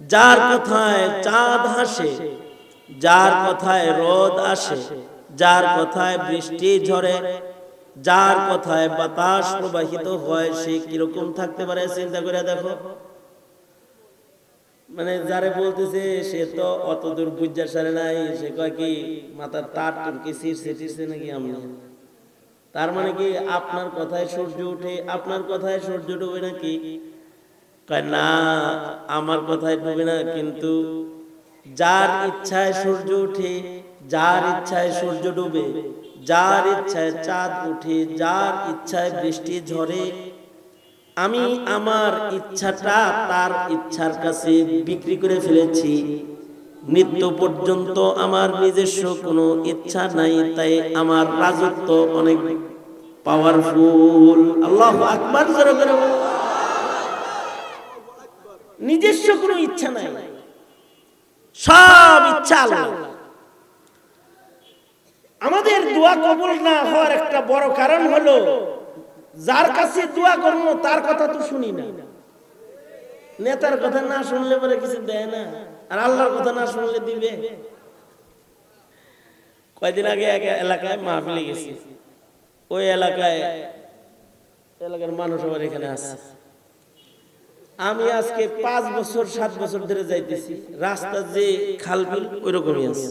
যার কথায় চাঁদ হাসে, যার কথায় রোদ আসে, যার কথায় বৃষ্টি ঝরে, যার কথায় বাতাস প্রবাহিত হয়, সে কীরকম থাকতে পারে চিন্তা করে দেখো। মানে যারে বলতেছে, সে তো অত দূর বুঝার সারে নাই, সে কয় কি, মাথার তার টুরকি ছিঁড়ছে টিরছে নাকি আমি তার মানে কি, আপনার কথায় সূর্য উঠে, আপনার কথায় সূর্য ডুবে নাকি? কয়, না, আমার কথায় ডুবে না, কিন্তু যার ইচ্ছায় সূর্য উঠে যার ইচ্ছায় সূর্য ডুবে, যার ইচ্ছায় চাঁদ উঠে যার ইচ্ছায় বৃষ্টি ঝরে, আমি আমার ইচ্ছাটা তার ইচ্ছার কাছে বিক্রি করে ফেলেছি মৃত্যু পর্যন্ত আমার নিজস্ব কোনো ইচ্ছা নাই, তাই আমার রাজত্ব অনেক পাওয়ারফুল আল্লাহ আকবার। নিজস্ব কোনো ইচ্ছা নাই। সব ইচ্ছা আল্লাহ। আমাদের দোয়া কবুল না হওয়ার একটা বড় কারণ হলো যার কাছে দোয়া করব তার কথা তো শুনি না। নেতার কথা না শুনলে পরে কিছু দেয় না আর আল্লাহর কথা না শুনলে দিবে। কয়দিন আগে এক এলাকায় মাহফিলে গেছি। ওই এলাকায় এলাকার মানুষ আমার এখানে আছে। আমি আজকে পাঁচ বছর, সাত বছর ধরে যাইতেছি। রাস্তা যে খাল বিল ওই রকমই আছে।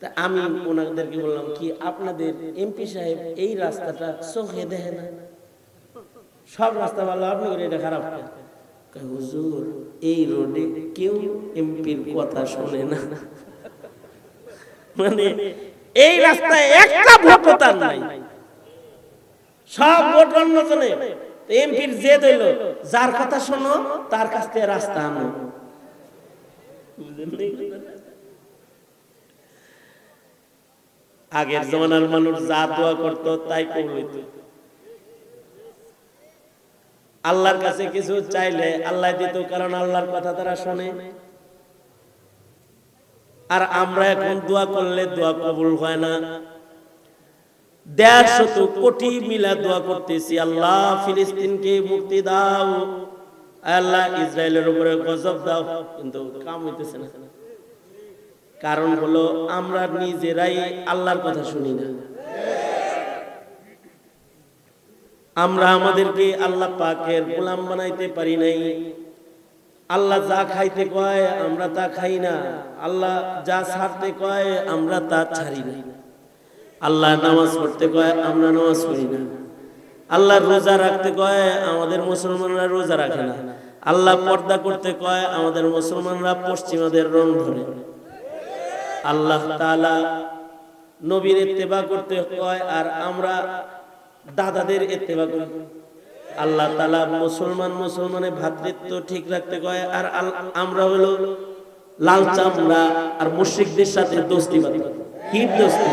তা আমি ওনাদেরকে বললাম কি, আপনাদের এমপি সাহেব এই রাস্তাটা চোখে দেখে না? সব রাস্তা ভালো, আপনি করে এটা খারাপ হুজুর, এই রোডে কেউ এমপির কথা শোনে না। মানে এই রাস্তায় একটা তার নাই। সব ভোট অন্যজনে এমপির যে দিল যার কথা শোনো, তার কাছ থেকে রাস্তা আনো? আগের জমানার মানুষ যা দোয়া করত, তাই কবুল হইত। আল্লাহর কাছে কিছু চাইলে আল্লাহ দিত, কারণ আল্লাহর কথা তারা শোনে। আর আমরা এখন দোয়া করলে দোয়া কবুল হয় না। দেড় শত কোটি মিলা দোয়া করতেছি। আল্লাহ ফিলিস্তিনকে মুক্তি দাও। আল্লাহ ইসরায়েলের উপরে গজব দাও। কিন্তু কাম হইতেছে না। কারণ হলো আমরা নিজেরাই আল্লাহর কথা শুনি না। আমরা আমাদেরকে আল্লাহ পাকের গোলাম বানাইতে পারি নাই। আল্লাহ যা খাইতে কয়, আমরা তা খাই না। আল্লাহ যা ছাড়তে কয়, আমরা তা ছাড়ি না। আল্লাহ নামাজ পড়তে কয়, আমরা নামাজ পড়ি না। আল্লাহ রোজা রাখতে কয়, আমাদের মুসলমানরা রোজা রাখে না। আল্লাহ পর্দা করতে কয়, আমাদের মুসলমানরা পশ্চিমাদের রং ধরে। আল্লাহ তাআলা নবীর ইত্তেবা করতে কয়, আর আমরা দাদাদের ইত্তেবা করি। আল্লাহ তাআলা মুসলমান মুসলমানের ভ্রাতৃত্ব ঠিক রাখতে কয়, আর আমরা হলো লাল চামড়া আর মুশরিকদের সাথে দোস্তি হিট দোস্তি?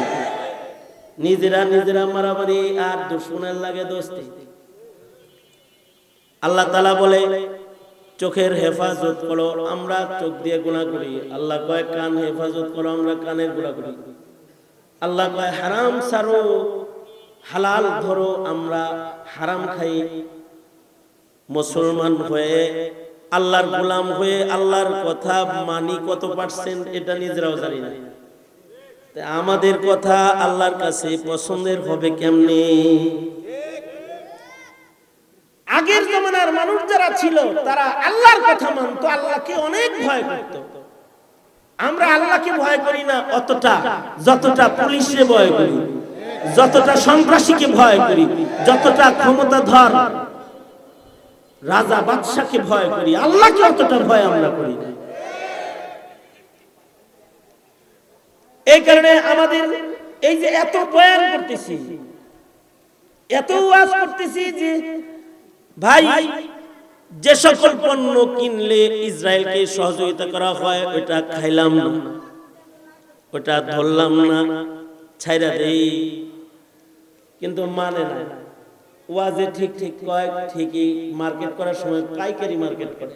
নিজেরা নিজেরা মারামারি আর দুশ্মনের লাগে দোস্তি। আল্লাহ তাআলা বলে, চোখের হেফাজত করো, আমরা চোখ দিয়ে গুণা করি। আল্লাহ কয়, কান হেফাজত করো, আমরা কানের গুণা করি। আল্লাহ কয়, হারাম সারো হালাল ধরো, আমরা হারাম খাই। মুসলমান হয়ে, আল্লাহর গোলাম হয়ে, আল্লাহর কথা মানি কত পার্সেন্ট, এটা নিজেরাও জানি না। আমাদের কথা আল্লাহর কাছে পছন্দের হবে কেমনে? আগের জমানার মানুষ যারা ছিল, তারা আল্লাহর কথা মানতো, আল্লাহকে অনেক ভয় করত। আমরা আল্লাহকে ভয় করি না অতটা, যতটা পুলিশে ভয় করি, যতটা সন্ত্রাসীকে ভয় করি, যতটা ক্ষমতাধর রাজা বাদশাকে ভয় করি, আল্লাহকে অতটা ভয় আমরা করি না। এই কারণে আমাদের এই যে এত বয়ান করতেছি, এত ওয়াজ করতেছি যে, ভাই, যে সকল পণ্য কিনলে ইসরায়েলকে সহযোগিতা করা হয়, ওটা খাইলাম না। ওটা ধরলাম না, ছাইরা দেই। কিন্তু মানে না, ওয়াজে ঠিক ঠিক কয়, ঠিকই মার্কেট করার সময় পাইকারি মার্কেট করে।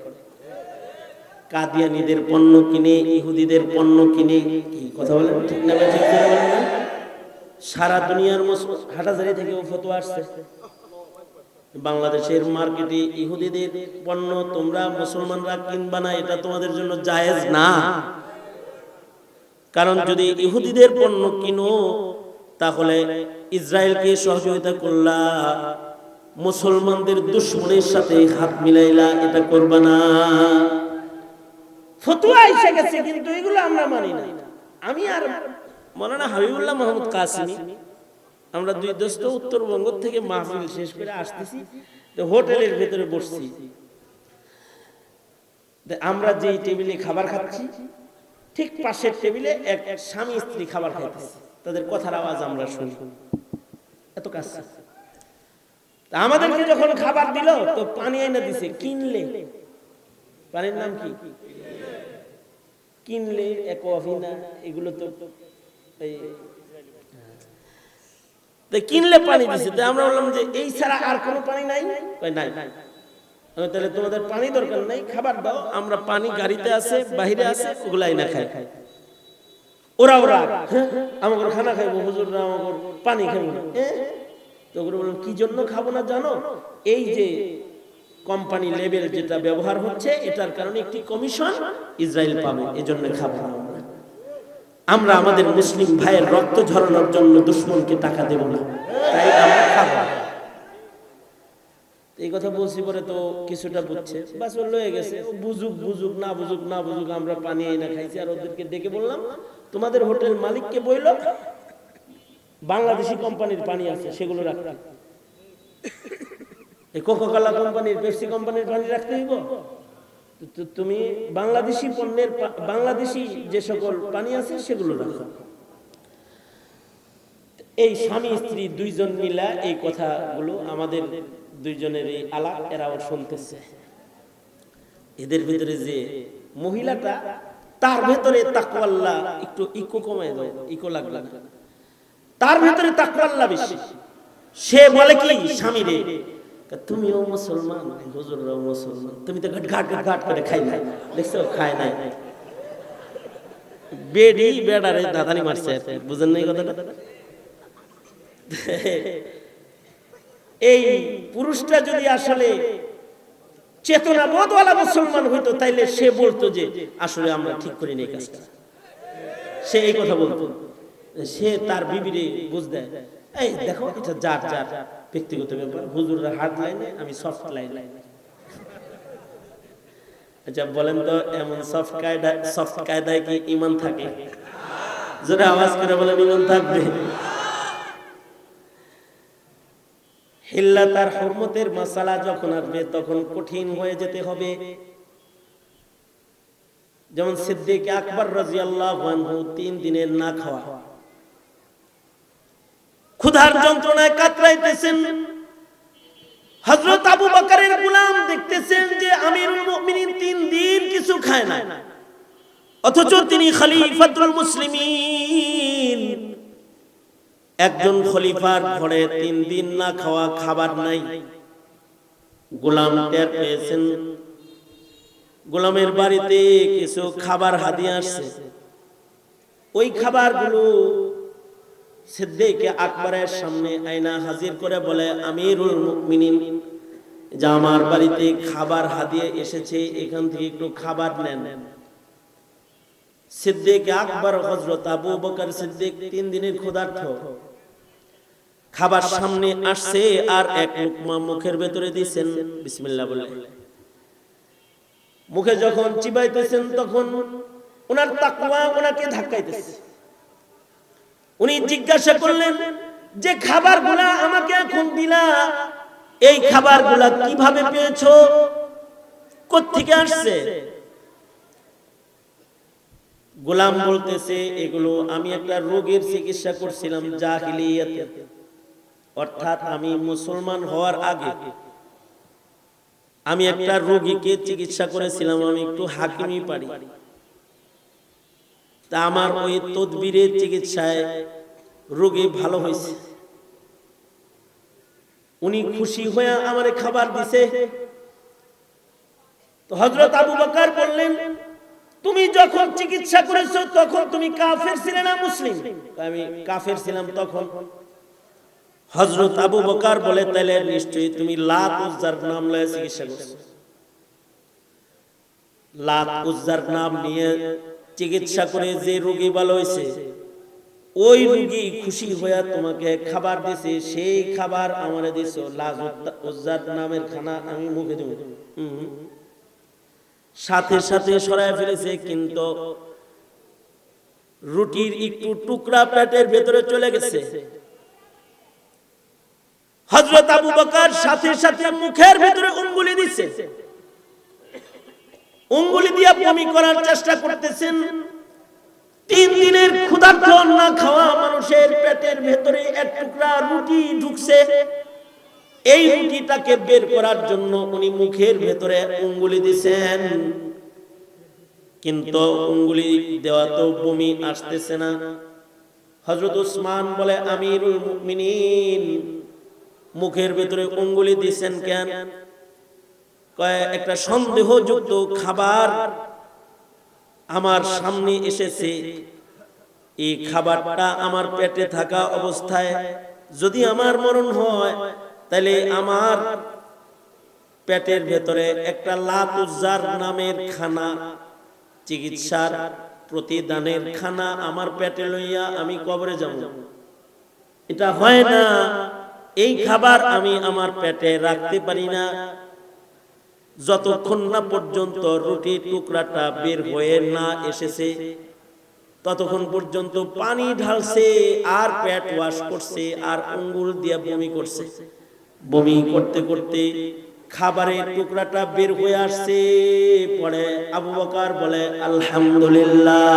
কাদিয়ানিদের পণ্য কিনে, ইহুদিদের পণ্য কিনে, কি কথা বলেন? ঠিক না ঠিক করে না? সারা দুনিয়ার হাটাজারি থেকে ফতোয়া আসছে। বাংলাদেশের মার্কেটে ইহুদিদের পণ্য তোমরা মুসলমানরা কিনবা না, এটা তোমাদের জন্য জায়েজ না। কারণ যদি ইহুদিদের পণ্য কিনো, তাহলে ইসরায়েলকে সহযোগিতা করলা, মুসলমানদের দুশ্মনের সাথে হাত মিলাইলা, এটা করবা না। ফতুয়া এসে গেছে, কিন্তু এগুলো আমরা মানি না। আমি আর মৌলানা হাবিবুল্লাহ মোহাম্মদ কাসিমি, আমরা দুই দোস্ত উত্তরবঙ্গ থেকে মাহফিল শেষ করে আসতেছি, তো হোটেলের ভেতরে বসছি। আমরা যেই টেবিলে খাবার খাচ্ছি, ঠিক পাশের টেবিলে এক এক স্বামী স্ত্রী খাবার খাইতেছে। তাদের কথার আওয়াজ আমরা শুনি। এত কাজ আমাদেরকে যখন খাবার দিল, তো পানি এনে দিছে, কিনলে। পানির নাম কি? কিনলে এক অভিনা এগুলো তো কিনলে পানি দিছে। তো আমরা বললাম যে এই ছাড়া আর কোনো পানি নাই? কয় নাই। তাহলে তোমাদের পানি দরকার নাই খাবার দাও আমরা পানি গাড়িতে আছে বাহিরে আছে ওগুলাই না খাই। ওরা ওরা হ্যাঁ, আমাকে খানা খাইবো হুজুররা আমাকে পানি খাইবো। হ্যাঁ? তো ওগুলো বললাম কি জন্য খাব না জানো? এই যে কোম্পানি লেভেল যেটা ব্যবহার হচ্ছে, এটার কারণে একটি কমিশন ইসরায়েল পাবে, এজন্য খাব। আমরা। আমাদের মুসলিম ভাইয়ের রক্ত ঝরানোর জন্য দুশ্মনকে টাকা দেব না, তাই আমরা খাব। এই কথা বলছি পরে তো কিছুটা বুঝছে, বাস ও লয়ে গেছে। বুঝুক বুঝুক, না বুঝুক না বুঝুক, আমরা পানি এনে খাইছি আর ওদেরকে ডেকে বললাম, তোমাদের হোটেল মালিককে বইল, বাংলাদেশি কোম্পানির পানি আছে, সেগুলো রাখতে এই কোকোকোলা কোম্পানির পেপসি কোম্পানির পানি রাখতে হইব? তুমি বাংলাদেশি পণ্যের বাংলাদেশি যে সকল পানি আছে সেগুলো রাখো। এই স্বামী, স্ত্রী দুইজন মিলা এই কথাগুলো আমাদের দুইজনের এই আলাপ, এরাও শুনতেছে। এদের ভিতরে যে মহিলাটা, তার ভেতরে তাকওয়াল্লাহ একটু ইকো কমায় দাও, ইকো লাগবে না। তার ভেতরে তাকওয়াল্লাহ বেশি। সে বলে কি, স্বামী রে তুমিও মুসলমান হুজুররাও মুসলমান, তুমি তো ঘাট ঘাট করে খাই নাই, দেখছ, খায় নাই। বেডি বেডারে দাদানি মারছে, বুঝেন নাই কথাটা? এই পুরুষটা যদি আসলে চেতনা বোধওয়ালা মুসলমান হইতো, তাইলে সে বলতো যে, আসলে আমরা ঠিক করি এই কাজটা। সে এই কথা বলতো। সে তার বিবিরে বুঝ দেয়, এই দেখো, এটা যার যার। ব্যক্তিগত ব্যাপার। হুজুররা হার্ড লাইনে, আমি সফট লাইন। আচ্ছা বলেন তো, এমন সফট কায়দা সফট কায়দায় কি ইমান থাকে? জোরে আওয়াজ করে বলেন ইমান থাকবে। হিল্লা তার হরমতের মশালা যখন আসবে, তখন কঠিন হয়ে যেতে হবে। যেমন সিদ্দিক আকবর রাজিয়াল্লাহু আনহু তিন দিনের না খাওয়া। ক্ষুধার যন্ত্রণায় কাতরাইতেছেন। হজরত আবু বাকারের গোলাম দেখতেছেন যে আমিরুল মুমিনিন তিন দিন কিছু খায় না। অথচ তিনি খলিফাতুল মুসলিমিন। একজন খলিফার ঘরে তিন দিন না খাওয়া খাবার নাই। গোলাম টের পেয়েছেন। গোলামের বাড়িতে কিছু খাবার হাদিয়ে আসছে। ওই খাবারগুলো সিদ্দিক আকবরের সামনে আয়না হাজির করে বলে, আমিরুল মুমিনিন, যা আমার বাড়িতে খাবার হাদিয়ে এসেছে, এখান থেকে একটু খাবার নেন। সিদ্দিক আকবর হজরত আবু বকর সিদ্দিক তিন দিনের ক্ষুধার্থ খাবার সামনে আসছে আর এক লুকমা মুখের ভেতরে দিয়েছেন, বিসমিল্লাহ বলে। মুখে যখন চিবাইতেছেন, তখন ওনার তাকওয়া ওনাকে ধাক্কাইতেছে। উনি জিজ্ঞাসা করলেন, যে খাবারগুলা আমাকে এখন দিলা, এই খাবার খাবারগুলা কীভাবে পেয়েছ? কোত্থেকে আসছে? গোলাম বলতেছে, এগুলো আমি একটা রোগের চিকিৎসা করছিলাম জাহিলিয়াতে। অর্থাৎ আমি মুসলমান হওয়ার আগে। আমি একটা রোগীকে চিকিৎসা করেছিলাম, আমি একটু হাকিমি পারি। তা আমার ওই তদবিরের চিকিৎসায় রোগী ভালো হয়েছে। উনি খুশি হয়ে আমারে খাবার দিছে। তো হজরত আবু বকর বললেন, তুমি যখন চিকিৎসা করেছ তখন তুমি কাফের ছিলে না মুসলিম? আমি কাফের ছিলাম তখন। হজরত আবু বকার বলে, তাইলে নিশ্চয়ই তুমি লাত উজ্জার নাম লয়ে চিকিৎসা করছ। লাত উজ্জার নাম নিয়ে চিকিৎসা করে যে রোগী ভালো হয়েছে ওই রোগী খুশি হইয়া তোমাকে খাবার দিছে সেই খাবার আমার দিছো লাজ উজ্জার নামের খানা আমি মুখে দেব। সাথে সাথে সরায় ফেলেছে কিন্তু রুটির একটু টুকরা পেটের ভেতরে চলে গেছে। হজরত আবু বকার সাথে সাথে মুখের ভেতরে উঙ্গুলি দিচ্ছে উঙ্গুলি দিয়ে বমি করার চেষ্টা করতেছেন। তিন দিনের ক্ষুধার্ত না খাওয়া মানুষের পেটের ভেতরে এক টুকরা রুটি ঢুকছে। এই রুটিটাকে বের করার জন্য উনি মুখের ভেতরে উঙ্গুলি দিছেন। কিন্তু উঙ্গুলি দেওয়া তো বমি আসতেছে না। হজরত উসমান বলে, আমিরুল মুমিনিন, মুখের ভেতরে উঙ্গুলি দিছেন কেন? একটা সন্দেহযুক্ত খাবার আমার সামনে এসেছে। এই খাবারটা আমার পেটে থাকা অবস্থায় যদি আমার মরণ হয়, তাহলে আমার পেটের ভেতরে একটা লাতুজার নামের খানা, চিকিৎসার প্রতিদানের খানা আমার পেটে লইয়া আমি কবরে যাব। এটা হয় না, এই খাবার আমি আমার পেটে রাখতে পারি না যতক্ষণ না পর্যন্ত রুটির টুকরাটা বের হয়ে না এসেছে, ততক্ষণ পর্যন্ত পানি ঢালছে, আর পেট ওয়াশ করছে, আর আঙ্গুল দিয়ে বমি করছে। বমি করতে করতে খাবারের টুকরাটা বের হয়ে আসছে। পরে আবু বকার বলে, আলহামদুলিল্লাহ।